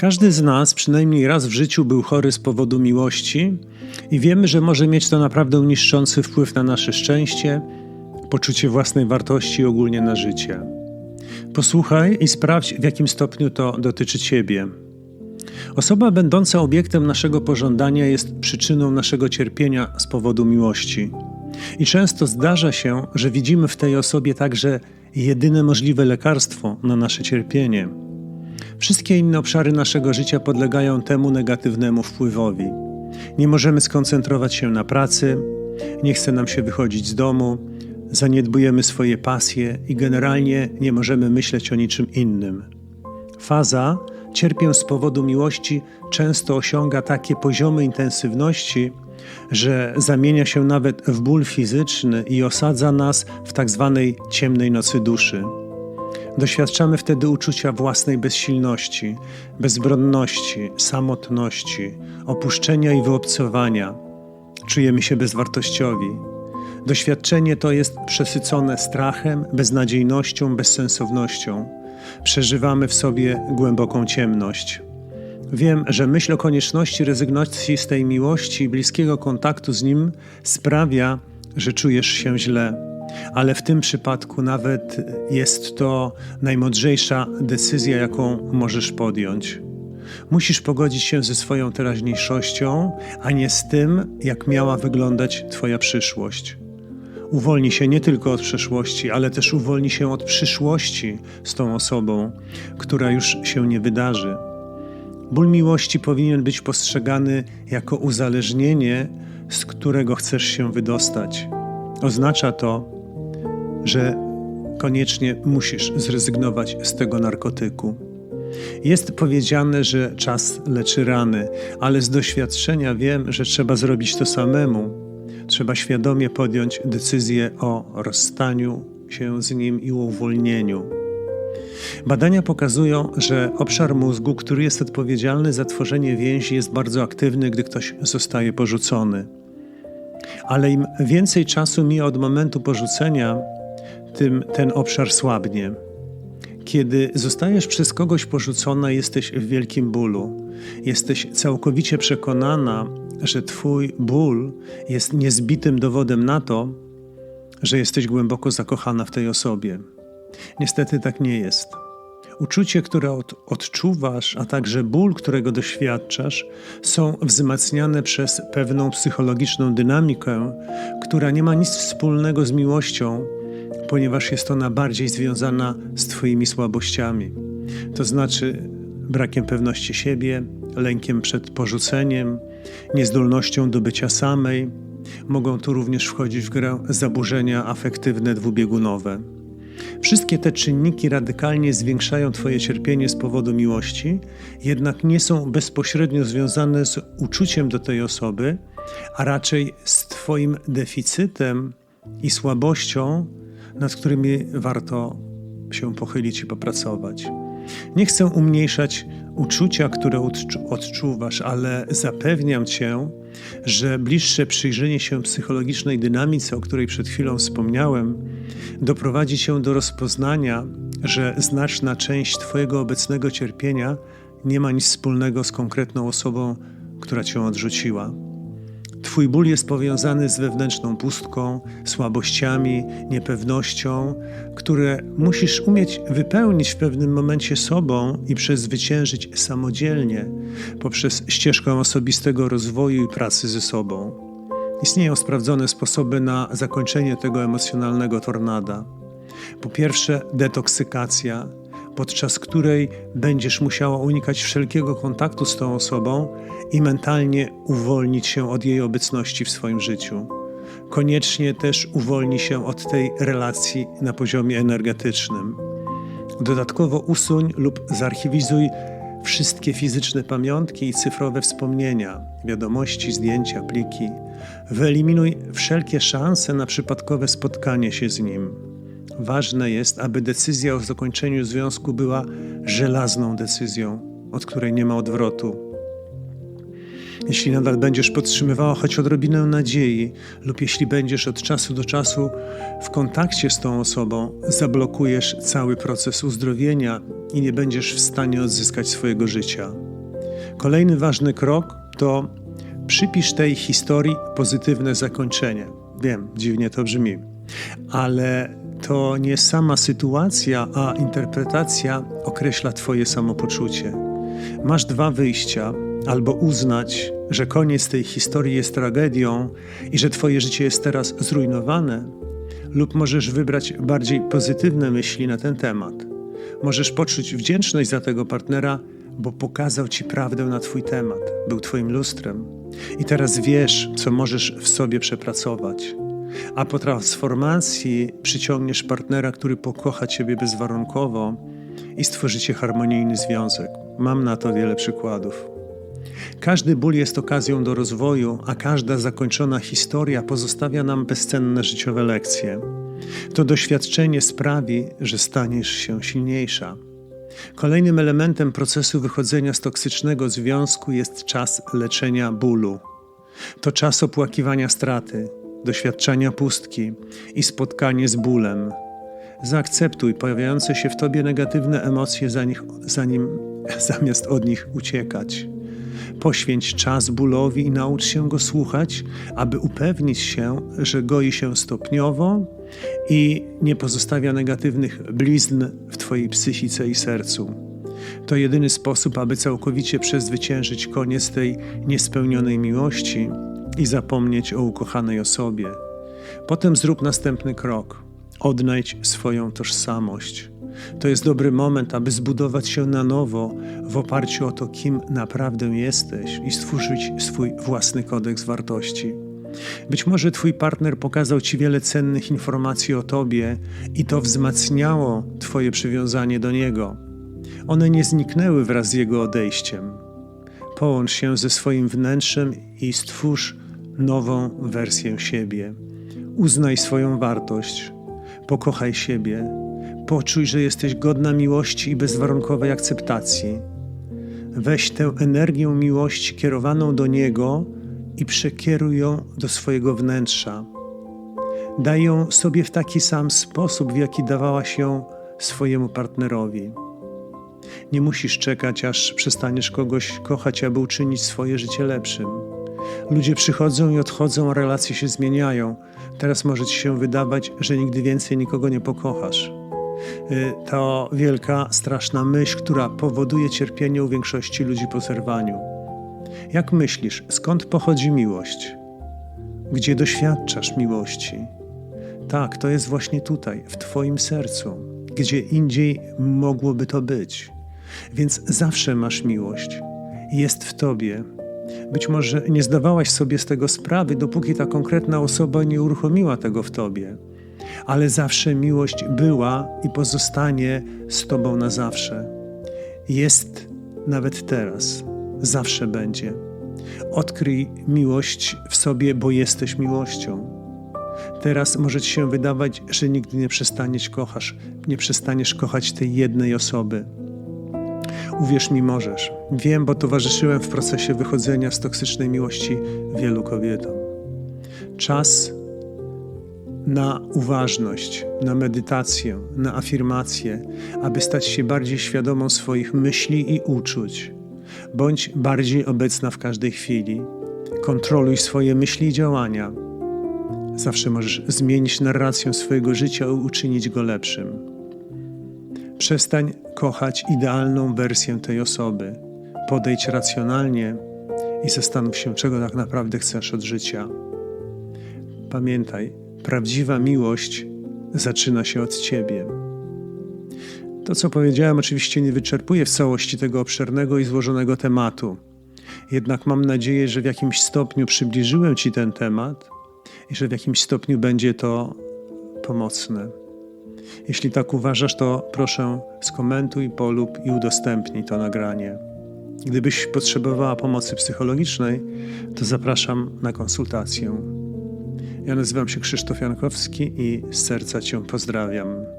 Każdy z nas przynajmniej raz w życiu był chory z powodu miłości i wiemy, że może mieć to naprawdę niszczący wpływ na nasze szczęście, poczucie własnej wartości i ogólnie na życie. Posłuchaj i sprawdź, w jakim stopniu to dotyczy Ciebie. Osoba będąca obiektem naszego pożądania jest przyczyną naszego cierpienia z powodu miłości. I często zdarza się, że widzimy w tej osobie także jedyne możliwe lekarstwo na nasze cierpienie. Wszystkie inne obszary naszego życia podlegają temu negatywnemu wpływowi. Nie możemy skoncentrować się na pracy, nie chce nam się wychodzić z domu, zaniedbujemy swoje pasje i generalnie nie możemy myśleć o niczym innym. Faza cierpię z powodu miłości często osiąga takie poziomy intensywności, że zamienia się nawet w ból fizyczny i osadza nas w tak zwanej ciemnej nocy duszy. Doświadczamy wtedy uczucia własnej bezsilności, bezbronności, samotności, opuszczenia i wyobcowania. Czujemy się bezwartościowi. Doświadczenie to jest przesycone strachem, beznadziejnością, bezsensownością. Przeżywamy w sobie głęboką ciemność. Wiem, że myśl o konieczności rezygnacji z tej miłości i bliskiego kontaktu z nim sprawia, że czujesz się źle. Ale w tym przypadku nawet jest to najmądrzejsza decyzja, jaką możesz podjąć. Musisz pogodzić się ze swoją teraźniejszością, a nie z tym, jak miała wyglądać Twoja przyszłość. Uwolni się nie tylko od przeszłości, ale też uwolni się od przyszłości z tą osobą, która już się nie wydarzy. Ból miłości powinien być postrzegany jako uzależnienie, z którego chcesz się wydostać. Oznacza to, że koniecznie musisz zrezygnować z tego narkotyku. Jest powiedziane, że czas leczy rany, ale z doświadczenia wiem, że trzeba zrobić to samemu. Trzeba świadomie podjąć decyzję o rozstaniu się z nim i uwolnieniu. Badania pokazują, że obszar mózgu, który jest odpowiedzialny za tworzenie więzi, jest bardzo aktywny, gdy ktoś zostaje porzucony. Ale im więcej czasu mija od momentu porzucenia, tym ten obszar słabnie. Kiedy zostajesz przez kogoś porzucona, jesteś w wielkim bólu. Jesteś całkowicie przekonana, że Twój ból jest niezbitym dowodem na to, że jesteś głęboko zakochana w tej osobie. Niestety tak nie jest. Uczucie, które od, odczuwasz, a także ból, którego doświadczasz, są wzmacniane przez pewną psychologiczną dynamikę, która nie ma nic wspólnego z miłością, ponieważ jest ona bardziej związana z Twoimi słabościami, to znaczy brakiem pewności siebie, lękiem przed porzuceniem, niezdolnością do bycia samej. Mogą tu również wchodzić w grę zaburzenia afektywne dwubiegunowe. Wszystkie te czynniki radykalnie zwiększają Twoje cierpienie z powodu miłości, jednak nie są bezpośrednio związane z uczuciem do tej osoby, a raczej z Twoim deficytem i słabością, nad którymi warto się pochylić i popracować. Nie chcę umniejszać uczucia, które odczuwasz, ale zapewniam Cię, że bliższe przyjrzenie się psychologicznej dynamice, o której przed chwilą wspomniałem, doprowadzi Cię do rozpoznania, że znaczna część Twojego obecnego cierpienia nie ma nic wspólnego z konkretną osobą, która Cię odrzuciła. Twój ból jest powiązany z wewnętrzną pustką, słabościami, niepewnością, które musisz umieć wypełnić w pewnym momencie sobą i przezwyciężyć samodzielnie poprzez ścieżkę osobistego rozwoju i pracy ze sobą. Istnieją sprawdzone sposoby na zakończenie tego emocjonalnego tornada. Po pierwsze, detoksykacja, podczas której będziesz musiała unikać wszelkiego kontaktu z tą osobą i mentalnie uwolnić się od jej obecności w swoim życiu. Koniecznie też uwolni się od tej relacji na poziomie energetycznym. Dodatkowo usuń lub zarchiwizuj wszystkie fizyczne pamiątki i cyfrowe wspomnienia, wiadomości, zdjęcia, pliki. Wyeliminuj wszelkie szanse na przypadkowe spotkanie się z nim. Ważne jest, aby decyzja o zakończeniu związku była żelazną decyzją, od której nie ma odwrotu. Jeśli nadal będziesz podtrzymywała choć odrobinę nadziei, lub jeśli będziesz od czasu do czasu w kontakcie z tą osobą, zablokujesz cały proces uzdrowienia i nie będziesz w stanie odzyskać swojego życia. Kolejny ważny krok to przypisz tej historii pozytywne zakończenie. Wiem, dziwnie to brzmi, ale to nie sama sytuacja, a interpretacja określa Twoje samopoczucie. Masz dwa wyjścia: albo uznać, że koniec tej historii jest tragedią i że Twoje życie jest teraz zrujnowane, lub możesz wybrać bardziej pozytywne myśli na ten temat. Możesz poczuć wdzięczność za tego partnera, bo pokazał Ci prawdę na Twój temat, był Twoim lustrem. I teraz wiesz, co możesz w sobie przepracować. A po transformacji przyciągniesz partnera, który pokocha Ciebie bezwarunkowo i stworzycie harmonijny związek. Mam na to wiele przykładów. Każdy ból jest okazją do rozwoju, a każda zakończona historia pozostawia nam bezcenne życiowe lekcje. To doświadczenie sprawi, że staniesz się silniejsza. Kolejnym elementem procesu wychodzenia z toksycznego związku jest czas leczenia bólu. To czas opłakiwania straty, doświadczania pustki i spotkanie z bólem. Zaakceptuj pojawiające się w tobie negatywne emocje, zanim, zamiast od nich uciekać. Poświęć czas bólowi i naucz się go słuchać, aby upewnić się, że goi się stopniowo i nie pozostawia negatywnych blizn w Twojej psychice i sercu. To jedyny sposób, aby całkowicie przezwyciężyć koniec tej niespełnionej miłości i zapomnieć o ukochanej osobie. Potem zrób następny krok. Odnajdź swoją tożsamość. To jest dobry moment, aby zbudować się na nowo w oparciu o to, kim naprawdę jesteś i stworzyć swój własny kodeks wartości. Być może Twój partner pokazał Ci wiele cennych informacji o Tobie i to wzmacniało Twoje przywiązanie do niego. One nie zniknęły wraz z jego odejściem. Połącz się ze swoim wnętrzem i stwórz nową wersję siebie. Uznaj swoją wartość, pokochaj siebie, poczuj, że jesteś godna miłości i bezwarunkowej akceptacji. Weź tę energię miłości kierowaną do Niego i przekieruj ją do swojego wnętrza. Daj ją sobie w taki sam sposób, w jaki dawałaś ją swojemu partnerowi. Nie musisz czekać, aż przestaniesz kogoś kochać, aby uczynić swoje życie lepszym. Ludzie przychodzą i odchodzą, a relacje się zmieniają. Teraz może ci się wydawać, że nigdy więcej nikogo nie pokochasz. Y, to wielka, straszna myśl, która powoduje cierpienie u większości ludzi po zerwaniu. Jak myślisz, skąd pochodzi miłość? Gdzie doświadczasz miłości? Tak, to jest właśnie tutaj, w Twoim sercu. Gdzie indziej mogłoby to być. Więc zawsze masz miłość. Jest w Tobie. Być może nie zdawałaś sobie z tego sprawy, dopóki ta konkretna osoba nie uruchomiła tego w Tobie. Ale zawsze miłość była i pozostanie z Tobą na zawsze. Jest nawet teraz zawsze będzie. Odkryj miłość w sobie, bo jesteś miłością. Teraz może ci się wydawać, że nigdy nie przestaniesz kochasz, nie przestaniesz kochać tej jednej osoby. Uwierz mi, możesz. Wiem, bo towarzyszyłem w procesie wychodzenia z toksycznej miłości wielu kobietom. Czas na uważność, na medytację, na afirmację, aby stać się bardziej świadomą swoich myśli i uczuć Bądź bardziej obecna w każdej chwili. Kontroluj swoje myśli i działania. Zawsze możesz zmienić narrację swojego życia i uczynić go lepszym. Przestań kochać idealną wersję tej osoby. Podejdź racjonalnie i zastanów się, czego tak naprawdę chcesz od życia. Pamiętaj, prawdziwa miłość zaczyna się od ciebie. To, co powiedziałem, oczywiście nie wyczerpuje w całości tego obszernego i złożonego tematu. Jednak mam nadzieję, że w jakimś stopniu przybliżyłem Ci ten temat i że w jakimś stopniu będzie to pomocne. Jeśli tak uważasz, to proszę skomentuj, polub i udostępnij to nagranie. Gdybyś potrzebowała pomocy psychologicznej, to zapraszam na konsultację. Ja nazywam się Krzysztof Jankowski i z serca Cię pozdrawiam.